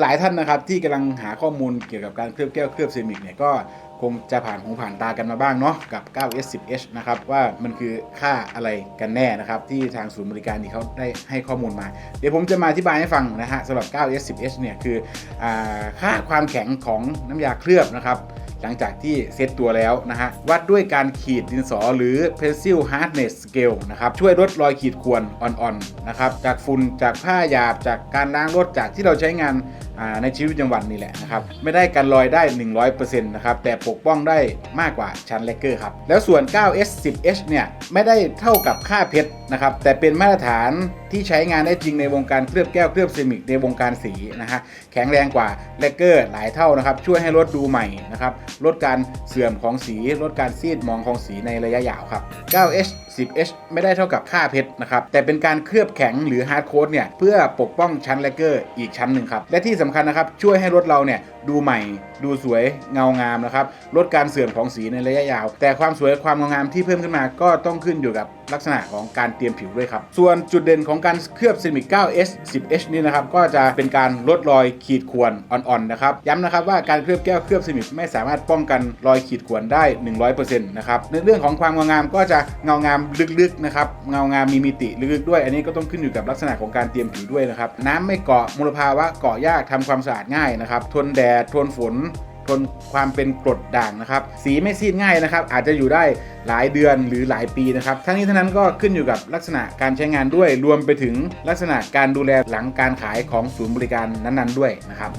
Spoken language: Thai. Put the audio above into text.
หลายๆท่านนะครับที่กำลังหาข้อมูลเกี่ยวกับการเคลือบแก้วเคลือบเซรามิกเนี่ยก็คงจะผ่านหูผ่านตากันมาบ้างเนาะกับ 9S 10H นะครับว่ามันคือค่าอะไรกันแน่นะครับที่ทางศูนย์บริการนี่เขาได้ให้ข้อมูลมา เดี๋ยวผมจะมาอธิบายให้ฟังนะฮะสำหรับ 9S 10H เนี่ยคืออค่าความแข็งของน้ำยาเคลือบนะครับ หลังจากที่เซตตัวแล้วนะฮะ วัดด้วยการขีดดินสอหรือ pencil hardness scale นะครับ ช่วยลดรอยขีดข่วนอ่อนๆนะครับ จากฝุ่นจากผ้าหยาบจากการล้างรถจากที่เราใช้งานในชีวิตประจำวันนี่แหละนะครับ ไม่ได้กันรอยได้ 100%นะครับ แต่ปกป้องได้มากกว่าชั้นเลกเกอร์ครับ แล้วส่วน 9S 10H เนี่ยไม่ได้เท่ากับค่าเพชรนะครับ แต่เป็นมาตรฐานที่ใช้งานได้จริงในวงการเคลือบแก้วเคลือบเซมิกในวงการสีนะฮะแข็งแรงกว่าเลกเกอร์หลายเท่านะครับ ช่วยให้รถดูใหม่นะครับลดการเสื่อมของสีลดการซีดมองของสีในระยะยาวครับ 9H 10H ไม่ได้เท่ากับค่าเพชรนะครับแต่เป็นการเคลือบแข็งหรือฮาร์ดโค้ดเนี่ยเพื่อปกป้องชั้นเลกเกอร์อีกชั้นหนึ่งครับและที่สำคัญนะครับ ช่วยให้รถเราเนี่ยดูใหม่ ดูสวยเงางามนะครับลดการเสื่อมของสีในระยะยาว แต่ความสวยความเงางามที่เพิ่มขึ้นมาก็ต้องขึ้นอยู่กับ ลักษณะของการเตรียมผิวด้วยครับ ส่วนจุดเด่นของการเคลือบ Ceramic 9S 10H นี่นะครับก็จะเป็นการลดรอยขีดข่วนอ่อนๆนะครับย้ำนะครับว่าการเคลือบแก้วเคลือบ Ceramic ไม่สามารถป้องกันรอยขีดข่วนได้ 100%นะครับในเรื่องของความเงางามก็จะเงางามลึกๆนะครับเงางามมีมิติลึกๆด้วย อันนี้ก็ต้องขึ้นอยู่กับลักษณะของการเตรียมผิวด้วยนะครับน้ำไม่เกาะมลภาวะเกาะยากทำความสะอาดง่ายนะครับทนแดดทนฝน ทนความเป็นกรดด่างนะครับ สีไม่ซีดง่ายนะครับ อาจจะอยู่ได้หลายเดือนหรือหลายปีนะครับ ทั้งนี้ทั้งนั้นก็ขึ้นอยู่กับลักษณะการใช้งานด้วย รวมไปถึงลักษณะการดูแลหลังการขายของศูนย์บริการนั้นๆด้วยนะครับ